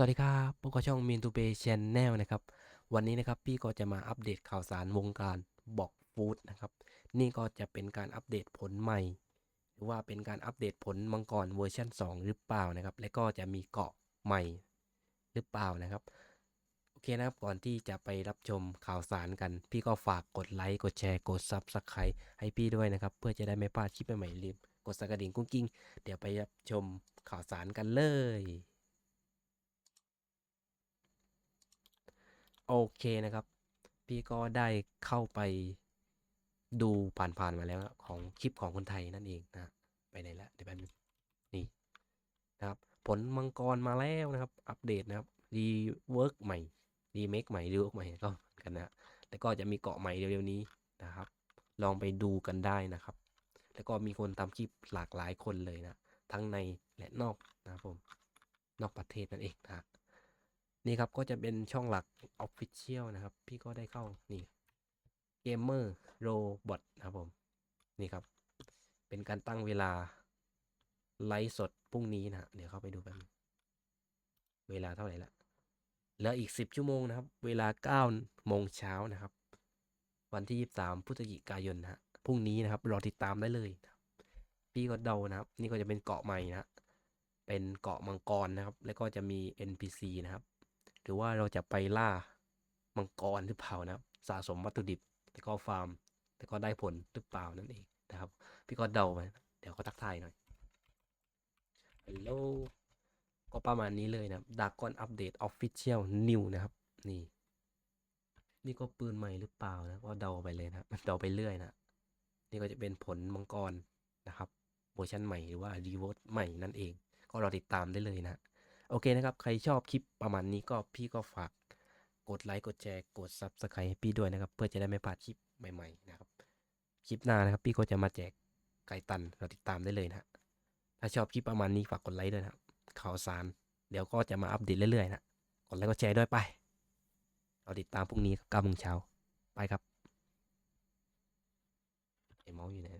สวัสดีครับพบกับช่อง m e n to Pay Channel นะครับ วันนี้นะครับพี่ก็จะมาอัปเดตข่าวสารวงการบอกฟู้ดนะครับ นี่ก็จะเป็นการอัปเดตผลใหม่ หรือว่าเป็นการอัปเดตผลมังกรเวอร์ชัน2 หรือเปล่านะครับ และก็จะมีเกาะใหม่หรือเปล่านะครับ โอเคนะครับ ก่อนที่จะไปรับชมข่าวสารกัน พี่ก็ฝากกดไลค์ กดแชร์ กด Subscribe ให้พี่ด้วยนะครับ เพื่อจะได้ไม่พลาดคลิปใหม่ๆรีบกดสักกระดิ่งกุ้งกิ้ง เดี๋ยวไปรับชมข่าวสารกันเลย โอเคนะครับ พี่ก็ได้เข้าไปดูผ่านๆมาแล้วของคลิปของคนไทยนั่นเองนะไปไหนละเดี๋ยวแป๊บนึงนี่นะครับผลมังกรมาแล้วนะครับ อัปเดตนะครับรีเวิร์กใหม่รีเมคใหม่รีเวิร์กใหม่ก็กันนะแล้วก็จะมีเกาะใหม่เร็วๆนี้นะครับ ลองไปดูกันได้นะครับ แล้วก็มีคนทำคลิปหลากหลายคนเลยนะ ทั้งในและนอกนะครับผมนอกประเทศนั่นเองนะ นี่ครับก็จะเป็นช่องหลัก Official นะครับ พี่ก็ได้เข้านี่ Gamer Robot นะครับผม นี่ครับ เป็นการตั้งเวลา ไลฟ์สดพรุ่งนี้นะเดี๋ยวเข้าไปดูกันเวลาเท่าไหร่ละเหลืออีก 10 ชั่วโมงนะครับ เวลา9โมงเช้านะครับ วันที่ 23พฤศจิกายนนะฮะพรุ่งนี้นะครับ รอติดตามได้เลยนะพี่ก็เดานะครับ นี่ก็จะเป็นเกาะใหม่นะเป็นเกาะมังกรนะครับ แล้วก็จะมี NPC นะครับ รือว่าเราจะไปล่ามังกรหรือเปล่านะสะสมวัตถุดิบแล้วก็ฟาร์มแล้วก็ได้ผลหรือเปล่านั่นเองนะครับ พี่ก็เดาไปเดี๋ยวก็ทักทายหน่อยฮัลโหลก็ประมาณนี้เลยนะดากอนอัปเดตออฟฟิเชียลนิวนะครับ นี่ นี่ก็ปืนใหม่หรือเปล่านะก็เดาไปเลยนะเดาไปเรื่อยนะ นี่ก็จะเป็นผลมังกรนะครับเวอร์ชันใหม่หรือว่ารีเวิร์สใหม่นั่นเอง ก็รอติดตามได้เลยนะ โอเคนะครับ ใครชอบคลิปประมาณนี้ก็พี่ก็ฝากกดไลค์กดแชร์กด Subscribe ให้พี่ด้วยนะครับ เพื่อจะได้ไม่พลาดคลิปใหม่ๆนะครับคลิปหน้านะครับ พี่ก็จะมาแจกไก่ตันเราติดตามได้เลยนะฮะถ้าชอบคลิปประมาณนี้ฝากกดไลค์ด้วยนะครับข่าวสาร เดี๋ยวก็จะมาอัปเดตเรื่อยๆนะกดไลค์กดแชร์ด้วยไป เราติดตามพรุ่งนี้เก้าโมงเช้าไปครับไอเมาส์อยู่ไหน